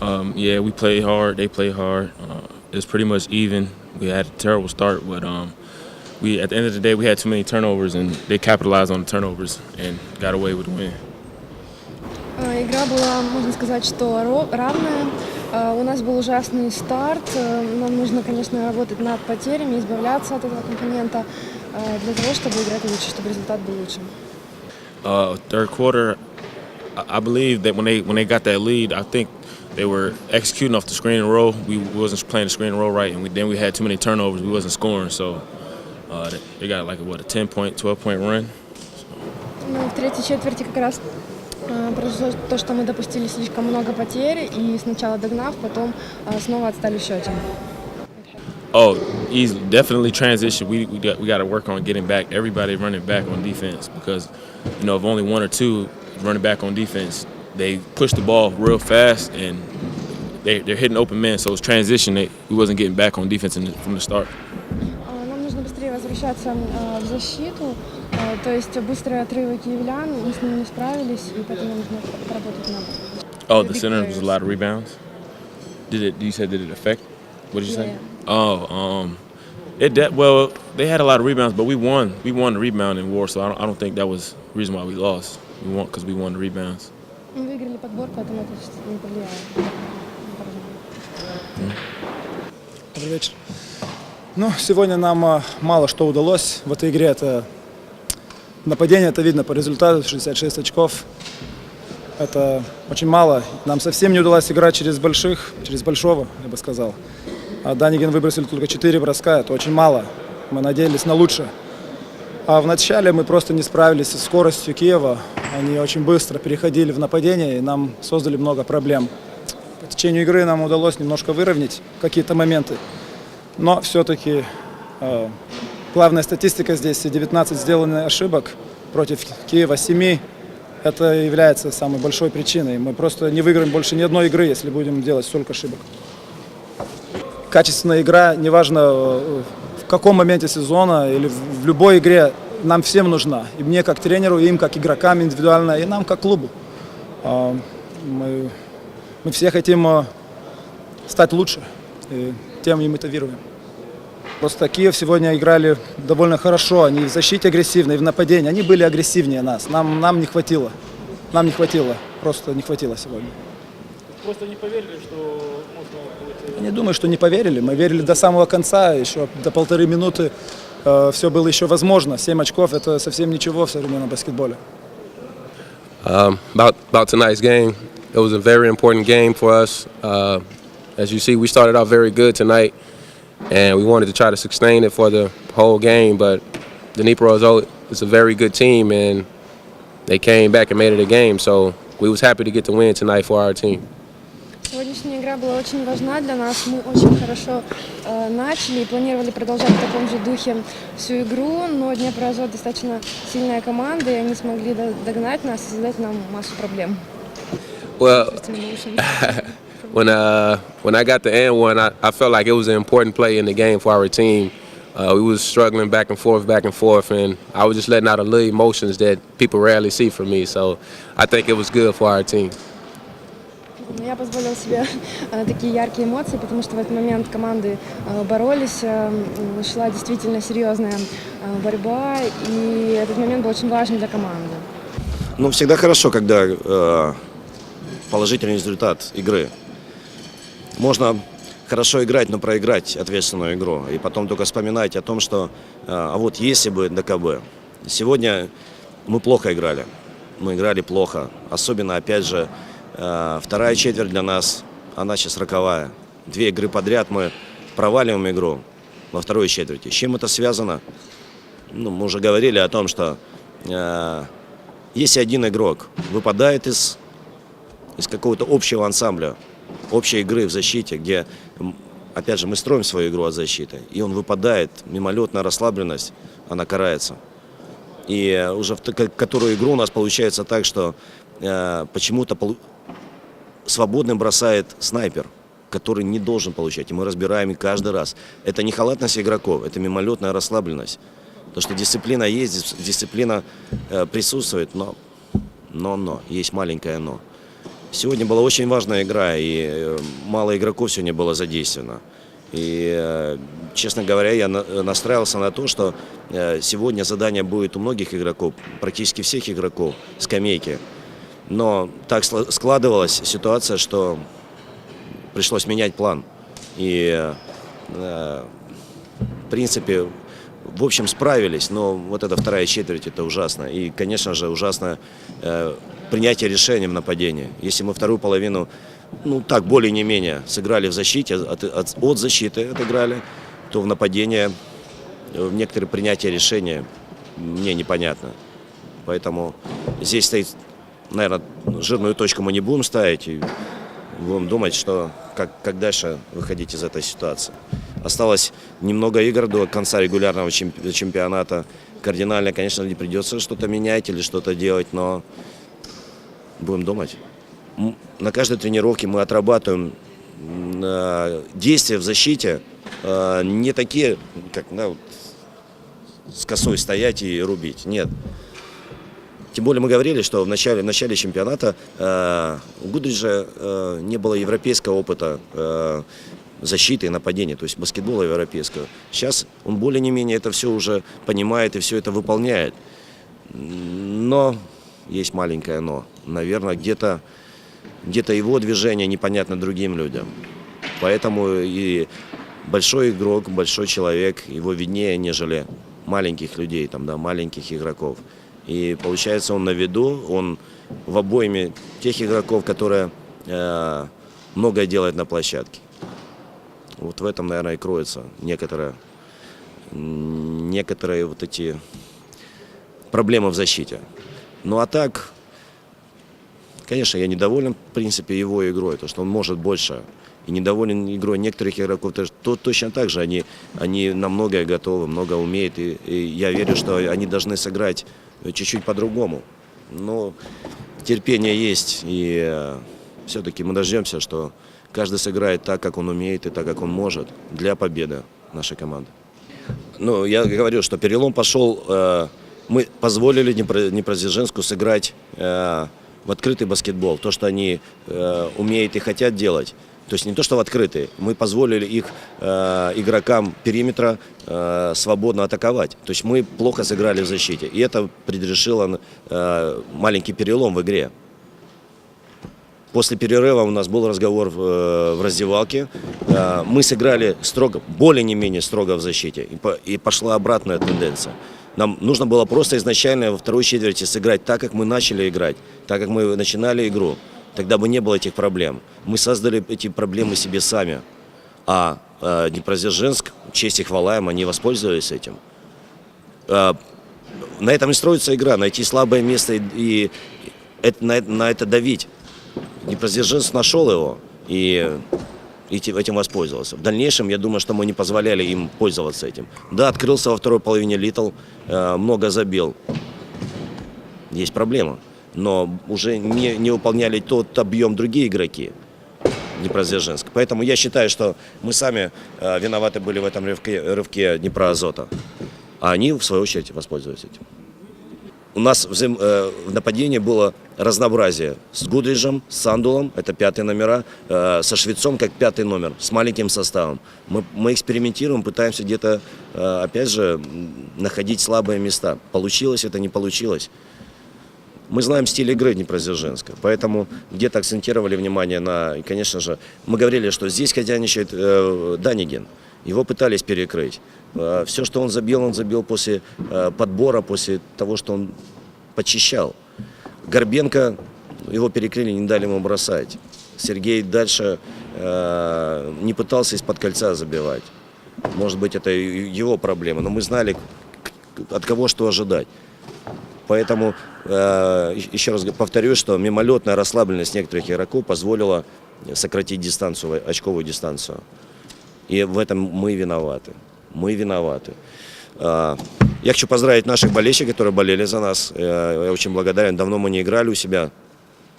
Um, yeah, we played hard. They played hard. Uh, it was pretty much even. We had a terrible start, but um, we at the end of the day we had too many turnovers, and they capitalized on the turnovers and got away with the win. Э, Игра была, можно сказать, что ро- равная. Э, У нас был ужасный старт. Э, Нам нужно, конечно, работать над потерями, избавляться от этого компонента э, для того, чтобы играть лучше, чтобы результат был лучше. Uh, third quarter, I, I believe that when they when they got that lead, I think they were executing off the screen and roll. We wasn't playing the screen and roll right, and we, then we had too many turnovers. We wasn't scoring, so uh, they- they got like a, what a 10 point, 12 point run. Ну, в третьей четверти как раз э, произошло то, что мы допустили слишком много потерь, и сначала догнав, потом э, снова отстали в счете. Oh, he's definitely transition. We we got we got to work on getting back everybody running back on defense because you know if only one or two running back on defense, they push the ball real fast and they they're hitting open men. So it's transition. They, we wasn't getting back on defense in the, from the start. Э, Нам нужно быстрее возвращаться э, в защиту, э, то есть быстрые отрывы киевлян, мы с ними не справились, и поэтому нужно поработать над Oh, The the big center was a players. lot of rebounds. Did it? You said did it affect? What did you say? Yeah. Oh, um, it de- well they had a lot of rebounds, but we won. We won the rebound in war, so I don't, I don't think that was the reason why we lost. We won because we won the rebounds. Мы выиграли подбор, поэтому это не повлияло. Добрый вечер. Ну, сегодня нам а, мало что удалось в этой игре. Это нападение, это видно по результату, 66 очков. Это очень мало. Нам совсем не удалось играть через больших, через большого, я бы сказал. А Даниген выбросили только 4 броска, это очень мало. Мы надеялись на лучшее. А в начале мы просто не справились со скоростью Киева. Они очень быстро переходили в нападение и нам создали много проблем. По течению игры нам удалось немножко выровнять какие-то моменты. Но все-таки э, главная статистика здесь 19 сделанных ошибок против Киева 7. Это является самой большой причиной. Мы просто не выиграем больше ни одной игры, если будем делать столько ошибок. Качественная игра, неважно э, в каком моменте сезона или в в любой игре, нам всем нужна. И мне как тренеру, и им как игрокам индивидуально, и нам как клубу. А, Мы, мы все хотим э, стать лучше, и тем и веруем. Просто Киев сегодня играли довольно хорошо, они в защите агрессивны, и в нападении. Они были агрессивнее нас, нам, нам не хватило. Нам не хватило, просто не хватило сегодня. Просто не поверили, что можно будет... Я не думаю, что не поверили. Мы верили до самого конца, еще до полторы минуты все было еще возможно. Семь очков – это совсем ничего в современном баскетболе. Um, about about tonight's game, it was a very important game for us. Uh, as you see, we started out very good tonight, and we wanted to try to sustain it for the whole game. But the Dnipro is is a very good team, and they came back and made it a game. So we was happy to get the win tonight for our team. Сегодняшняя игра была очень важна для нас. Мы очень хорошо э, начали и планировали продолжать в таком же духе всю игру, но Днепроазот достаточно сильная команда, и они смогли до- догнать нас и создать нам массу проблем. Well, when uh when I got the and one, I, I felt like it was an important play in the game for our team. Uh, we was struggling back and forth, back and forth, and I was just letting out a little emotions that people rarely see from me. So I think it was good for our team. Я позволила себе э, такие яркие эмоции, потому что в этот момент команды э, боролись, э, шла действительно серьезная борьба, и этот момент был очень важен для команды. Ну, всегда хорошо, когда э, положительный результат игры. Можно хорошо играть, но проиграть ответственную игру. И потом только вспоминать о том, что э, а вот если бы ДКБ. Сегодня мы плохо играли. Мы играли плохо. Особенно, опять же, вторая четверть для нас, она сейчас роковая. Две игры подряд мы проваливаем игру во второй четверти. С чем это связано? Ну, мы уже говорили о том, что э, если один игрок выпадает из, из какого-то общего ансамбля, общей игры в защите, где, опять же, мы строим свою игру от защиты, и он выпадает, мимолетная расслабленность, она карается. И э, уже в которую игру у нас получается так, что э, почему-то свободным бросает снайпер, который не должен получать. И мы разбираем и каждый раз. Это не халатность игроков, это мимолетная расслабленность. То, что дисциплина есть, дис- дисциплина э, присутствует, но, но, но, есть маленькое но. Сегодня была очень важная игра, и э, мало игроков сегодня было задействовано. И, э, честно говоря, я на- настраивался на то, что э, сегодня задание будет у многих игроков, практически всех игроков, скамейки. Но так складывалась ситуация, что пришлось менять план. И, э, в принципе, в общем, справились, но вот эта вторая четверть, это ужасно. И, конечно же, ужасно э, принятие решения в нападении. Если мы вторую половину, ну так, более не менее, сыграли в защите, от, от- от защиты отыграли, то в нападении э, в некоторые принятия решения мне непонятно. Поэтому здесь стоит, наверное, жирную точку мы не будем ставить. И будем думать, что как, как дальше выходить из этой ситуации. Осталось немного игр до конца регулярного чемпи- чемпионата. Кардинально, конечно, не придется что-то менять или что-то делать, но будем думать. На каждой тренировке мы отрабатываем э, действия в защите э, не такие, как да, вот, с косой стоять и рубить. Нет. Тем более мы говорили, что в начале, в начале чемпионата э, у Гудриджа э, не было европейского опыта э, защиты и нападения, то есть баскетбола европейского. Сейчас он более не менее это все уже понимает и все это выполняет. Но есть маленькое но. Наверное, где-то где-то его движение непонятно другим людям. Поэтому и большой игрок, большой человек, его виднее, нежели маленьких людей, там, да, маленьких игроков. И получается, он на виду, он в обойме тех игроков, которые э, многое делают на площадке. Вот в этом, наверное, и кроется некоторые, некоторые вот эти проблемы в защите. Ну а так, конечно, я недоволен, в принципе, его игрой, то, что он может больше. И недоволен игрой некоторых игроков, то точно так же, они, они на многое готовы, много умеют, и, и я верю, что они должны сыграть чуть-чуть по-другому. Но терпение есть, и все-таки мы дождемся, что каждый сыграет так, как он умеет и так, как он может для победы нашей команды. Ну, я говорю, что перелом пошел, э, мы позволили Днепро- Днепродзержинску сыграть э, в открытый баскетбол, то, что они э, умеют и хотят делать. То есть не то, что в открытый, мы позволили их э, игрокам периметра э, свободно атаковать. То есть мы плохо сыграли в защите. И это предрешило э, маленький перелом в игре. После перерыва у нас был разговор в, э, в раздевалке. Э, Мы сыграли строго, более не менее строго в защите. И пошла обратная тенденция. Нам нужно было просто изначально во второй четверти сыграть так, как мы начали играть, так, как мы начинали игру. Тогда бы не было этих проблем. Мы создали эти проблемы себе сами. А э, Днепродзержинск, честь и хвала им, они воспользовались этим. Э, на этом и строится игра, найти слабое место и, и это- на, на это давить. Днепродзержинск нашел его и, и этим воспользовался. В дальнейшем, я думаю, что мы не позволяли им пользоваться этим. Да, открылся во второй половине Литл, э, много забил. Есть проблема. Но уже не, не выполняли тот объем другие игроки. Днепродзержинск. Поэтому я считаю, что мы сами э, виноваты были в этом рывке, рывке Днепроазота. А они, в свою очередь, воспользовались этим. У нас взаим- э, в нападении было разнообразие. С Гудриджем, с Сандулом, это пятые номера, э, со Швецом как пятый номер, с маленьким составом. Мы, мы экспериментируем, пытаемся где-то, э, опять же, находить слабые места. Получилось это, не получилось. Мы знаем стиль игры Днепродзержинска, поэтому где-то акцентировали внимание на, конечно же, мы говорили, что здесь хозяйничает э, Данигин. Его пытались перекрыть. Э, все, что он забил, он забил после э, подбора, после того, что он почищал. Горбенко, его перекрыли, не дали ему бросать. Сергей дальше э, не пытался из-под кольца забивать. Может быть, это его проблема, но мы знали, от кого что ожидать. Поэтому э, еще раз повторюсь, что мимолетная расслабленность некоторых игроков позволила сократить дистанцию, очковую дистанцию. И в этом мы виноваты. Мы виноваты. А, Я хочу поздравить наших болельщиков, которые болели за нас. Э, Я очень благодарен. Давно мы не играли у себя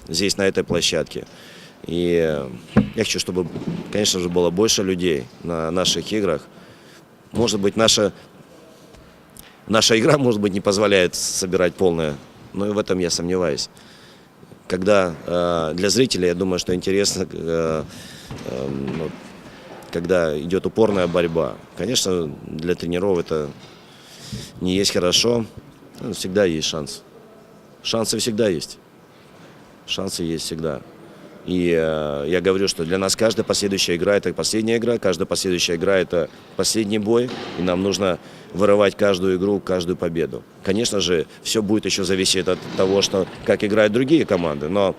здесь, на этой площадке. И э, я хочу, чтобы, конечно же, было больше людей на наших играх. Может быть, наша Наша игра, может быть, не позволяет собирать полное, но и в этом я сомневаюсь. когда э, для зрителей, я думаю, что интересно, э, э, когда идет упорная борьба. Конечно, для тренеров это не есть хорошо, но всегда есть шанс. Шансы всегда есть. Шансы есть всегда. И э, я говорю, что для нас каждая последующая игра – это последняя игра, каждая последующая игра – это последний бой, и нам нужно вырывать каждую игру, каждую победу. Конечно же, все будет еще зависеть от того, что, как играют другие команды, но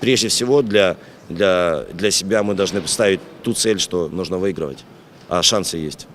прежде всего для, для, для себя мы должны поставить ту цель, что нужно выигрывать, а шансы есть.